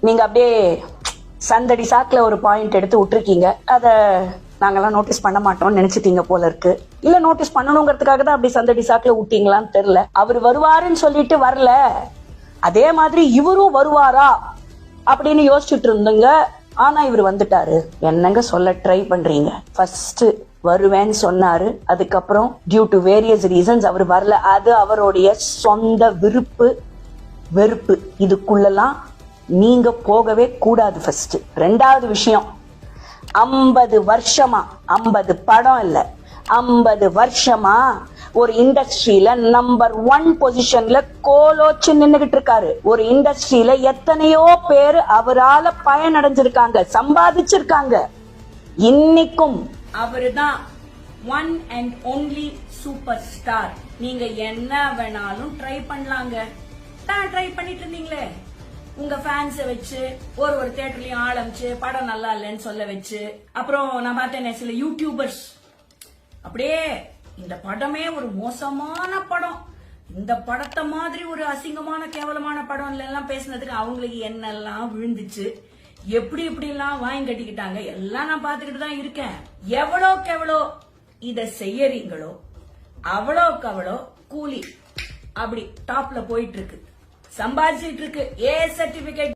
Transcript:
நீங்க அப்படியே சந்தடி சாக்குல ஒரு பாயிண்ட் எடுத்து விட்டுருக்கீங்க. அத நாங்கெல்லாம் நோட்டீஸ் பண்ண மாட்டோம்னு நினைச்சிட்டீங்க போல இருக்கு. இல்ல நோட்டீஸ் பண்ணணுங்கிறதுக்காக தான் அப்படி சந்தடி சாக்குல விட்டீங்களான்னு தெரியல. அவர் வருவாருன்னு சொல்லிட்டு வரல. அதே மாதிரி இவரும் வருவாரா அப்படின்னு யோசிச்சுட்டு இருந்தீங்க. ஆனா இவர் வந்துட்டாரு. என்னங்க சொல்ல ட்ரை பண்றீங்க? ஃபர்ஸ்ட் வருவேன்னு சொன்னாரு. அதுக்கப்புறம் டியூ டு வேரியஸ் ரீசன்ஸ் அவர் வரல. அது அவருடைய சொந்த விருப்பு. வெறுப்பு. இதுக்குள்ளலாம் நீங்க போகவே கூடாது ஃபர்ஸ்ட் ரெண்டாவது விஷயம் ஐம்பது வருஷமா ஐம்பது படம் இல்ல ஐம்பது வருஷமா ஒரு இண்டஸ்ட்ரியில நம்பர் ஒன் பொசிஷன்ல கோலோச்சு நின்னுகிட்டு இருக்காரு. ஒரு இண்டஸ்ட்ரியில எத்தனையோ பேர் அவரால பயனடைஞ்சிருக்காங்க சம்பாதிச்சிருக்காங்க. இன்னைக்கும் அவருதான் one and only super star நீங்க என்ன வேணாலும் ட்ரை பண்ணலாங்க. தான் ட்ரை பண்ணிட்டு இருந்தீங்களே. உங்க ஃபேன்ஸ வச்சு ஒரு ஒரு தியேட்டர்லயும் ஆரம்பிச்சு படம் நல்லா இல்லைன்னு சொல்ல வச்சு அப்புறம் நான் பார்த்தேன் சில யூடியூபர்ஸ் அப்படியே இந்த படமே ஒரு மோசமான படம். இந்த படத்தை மாதிரி ஒரு அசிங்கமான கேவலமான படம் எல்லாம் பேசுனதுக்கு அவங்களுக்கு என்னெல்லாம் விழுந்துச்சு. எப்படி எப்படி எல்லாம் வாங்கி கட்டிக்கிட்டாங்க எல்லாம் நான் பாத்துக்கிட்டு தான் இருக்கேன். எவ்வளோக்கு எவ்வளோ இத செய்யறீங்களோ அவ்வளோக்கு அவ்வளோ கூலி. அப்படி டாப்ல போயிட்டு இருக்கு. சம்பாதிச்சிட்டு இருக்கு. ஏ சர்டிபிகேட்